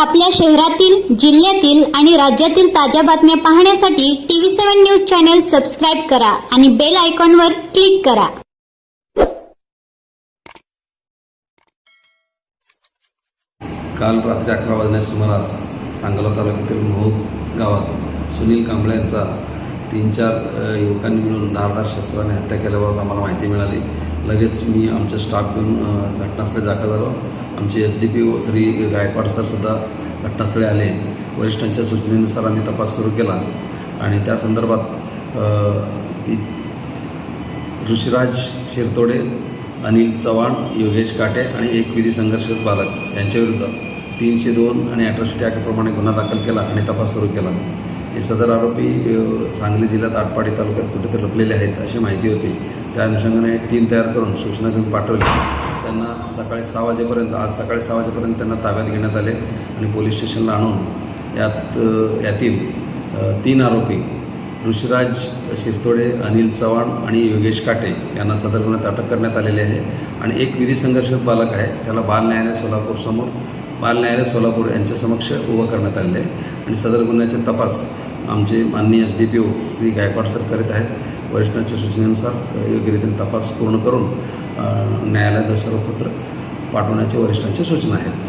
आपल्या शहरातील जिल्ह्यातील आणि राज्यातील ताज्या बातम्या पाहण्यासाठी TV seven news channel subscribe करा आणि बेल आयकॉनवर क्लिक करा. काल रात्री अकरा वाजण्या सुमारास सांगोला तालुक्यातील मोहोळ गावात सुनील कांबळे यांचा तीन चार युवकांनी मिळून धारदार शस्त्राने हत्या केल्याबाबत आम्हाला माहिती मिळाली. लगेच मी आमच्या स्टाफ घेऊन घटनास्थळी दाखल झालो. आमचे S D P O Shri Gaikwad सरसुद्धा घटनास्थळी आले. वरिष्ठांच्या सूचनेनुसार आम्ही तपास सुरू केला. आणि त्या संदर्भात ती ऋषिराज शिरतोडे अनिल चव्हाण योगेश काटे आणि एक विधी संघर्ष बालक यांच्याविरुद्ध तीनशे दोन आणि अठराशे अकराप्रमाणे गुन्हा दाखल केला आणि तपास सुरू केला. हे सदर आरोपी सांगली जिल्ह्यात आटपाडी तालुक्यात कुठेतरी लपलेले आहेत अशी माहिती होती. त्या अनुषंगाने टीम तयार करून सूचना देऊन पाठवली. त्यांना सकाळी सहा वाजेपर्यंत आज सकाळी सहा वाजेपर्यंत त्यांना ताब्यात घेण्यात आले आणि पोलीस स्टेशनला आणून यात यातील तीन आरोपी ऋषिराज शिरतोडे अनिल चव्हाण आणि योगेश काटे यांना सदर गुन्ह्यात अटक करण्यात आलेली आहे. आणि एक विधी संघर्षक बालक आहे. त्याला बाल न्यायालय सोलापूर समोर बाल न्यायालय सोलापूर यांच्या समक्ष उभं करण्यात आलेले आहे. आणि सदर गुन्ह्याचे तपास आमचे माननीय S D P O Shri Gaikwad sir करीत आहेत. वरिष्ठांच्या सूचनेनुसार योग्यरीतीने तपास पूर्ण करून अ, न्यायालयात दोषारोपपत्र पाठवण्याच्या वरिष्ठांच्या सूचना आहेत.